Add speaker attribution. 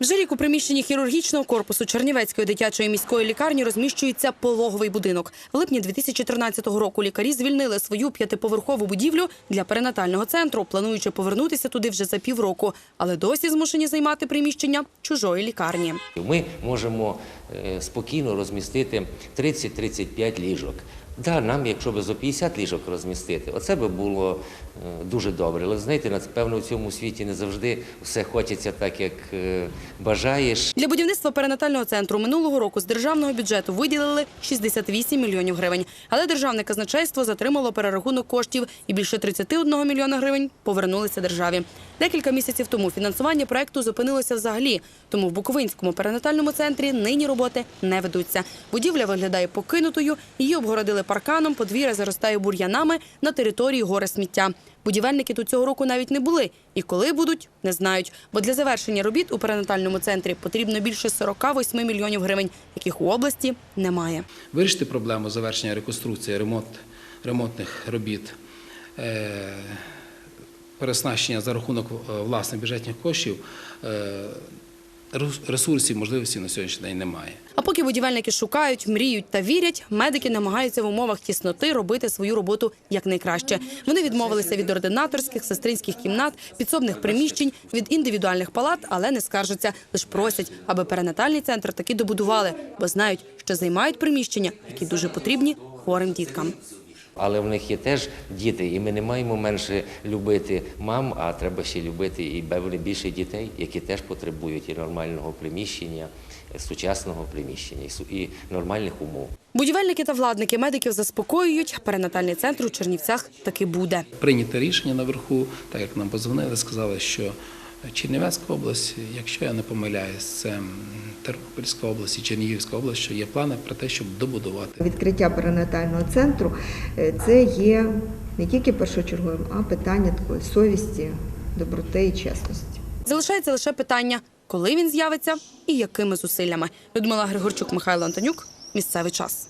Speaker 1: Вже рік у приміщенні хірургічного корпусу Чернівецької дитячої міської лікарні розміщується пологовий будинок. В липні 2014 року лікарі звільнили свою п'ятиповерхову будівлю для перинатального центру, плануючи повернутися туди вже за півроку, але досі змушені займати приміщення чужої лікарні.
Speaker 2: Ми можемо е, спокійно розмістити 30-35 ліжок. Да, нам, якщо б зо 50 ліжок розмістити, оце би було е, дуже добре. Але знаєте, напевно, в цьому світі не завжди все хочеться так, як е, бажаєш.
Speaker 1: Для будівництва перинатального центру минулого року з державного бюджету виділили 68 мільйонів гривень. Але державне казначейство затримало перерахунок коштів і більше 31 мільйона гривень повернулися державі. Декілька місяців тому фінансування проекту зупинилося взагалі. Тому в Буковинському перинатальному центрі нині роботи не ведуться. Будівля виглядає покинутою, її обгородили парканом, подвір'я заростає бур'янами на території гори сміття. Будівельники тут цього року навіть не були. І коли будуть, не знають. Бо для завершення робіт у перинатальному центрі потрібно більше 48 мільйонів гривень, яких у області немає.
Speaker 3: Вирішити проблему завершення реконструкції, ремонт, ремонтних робіт, е, переснащення за рахунок е, власних бюджетних коштів, е, ресурсів, можливості на сьогоднішній день немає.
Speaker 1: А поки будівельники шукають, мріють та вірять, медики намагаються в умовах тісноти робити свою роботу якнайкраще. Вони відмовилися від ординаторських, сестринських кімнат, підсобних приміщень, від індивідуальних палат, але не скаржаться. Лиш просять, аби перинатальний центр таки добудували, бо знають, що займають приміщення, які дуже потрібні хворим діткам.
Speaker 2: Але в них є теж діти, і ми не маємо менше любити мам, а треба ще любити і певне більше дітей, які теж потребують і нормального приміщення, е, сучасного приміщення, і су- і нормальних умов.
Speaker 1: Будівельники та владники медиків заспокоюють, перинатальний центр у Чернівцях таки буде.
Speaker 3: Прийняте рішення наверху, так як нам позвонили, сказали, що Чернівецька область, якщо я не помиляюсь, це Тернопільська область і Чернігівська область, що є плани про те, щоб добудувати.
Speaker 4: Відкриття перинатального центру е, це є не тільки першочерговим, а питання такої совісті, доброти і чесності.
Speaker 1: Залишається лише питання, коли він з'явиться і якими зусиллями. Людмила Григорчук, Михайло Антонюк. Місцевий час.